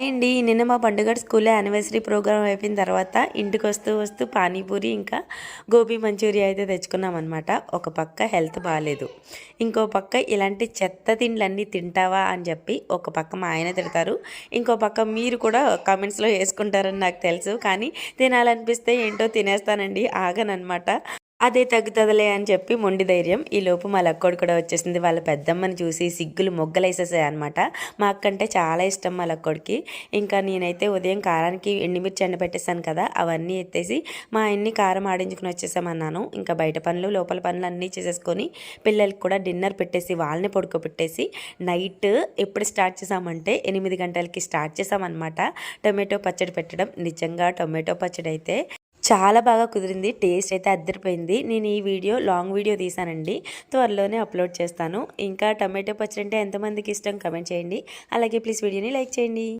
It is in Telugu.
అండి నిన్న మా పండుగ స్కూల్లో యానివర్సరీ ప్రోగ్రామ్ అయిపోయిన తర్వాత ఇంటికి వస్తూ వస్తూ పానీపూరి ఇంకా గోబీ మంచూరియా అయితే తెచ్చుకున్నాం అనమాట ఒక పక్క హెల్త్ బాగాలేదు ఇంకో పక్క ఇలాంటి చెత్త తిండ్లన్నీ తింటావా అని చెప్పి ఒక పక్క మా ఆయన తిడతారు. ఇంకో పక్క మీరు కూడా కామెంట్స్లో వేసుకుంటారని నాకు తెలుసు. కానీ తినాలనిపిస్తే ఏంటో తినేస్తానండి. ఆగనమాట అదే తగ్గుతుందిలే అని చెప్పి మొండి ధైర్యం ఈ లోపు మా లక్కోడు కూడా వచ్చేసింది. వాళ్ళ పెద్దమ్మని చూసి సిగ్గులు మొగ్గలేసేసాయి అనమాట మా చాలా ఇష్టం మా లక్కోడికి. ఇంకా నేనైతే ఉదయం కారానికి ఎండిమిర్చి ఎండ పెట్టేశాను కదా అవన్నీ ఎత్తేసి మా ఆయన్ని కారం ఆడించుకుని వచ్చేసామన్నాను. ఇంకా బయట పనులు లోపల పనులు అన్నీ చేసేసుకొని పిల్లలకి కూడా డిన్నర్ పెట్టేసి వాళ్ళని పడుకోబెట్టేసి నైట్ ఎప్పుడు స్టార్ట్ చేసామంటే ఎనిమిది గంటలకి స్టార్ట్ చేసామన్నమాట టొమాటో పచ్చడి పెట్టడం నిజంగా టొమాటో పచ్చడి అయితే చాలా బాగా కుదిరింది. టేస్ట్ అయితే అద్దరిపోయింది. నేను ఈ వీడియో లాంగ్ వీడియో తీసానండి. త్వరలోనే అప్లోడ్ చేస్తాను. ఇంకా టమాటో పచ్చడి అంటే ఎంతమందికి ఇష్టం? కమెంట్ చేయండి. అలాగే ప్లీజ్ వీడియోని లైక్ చేయండి.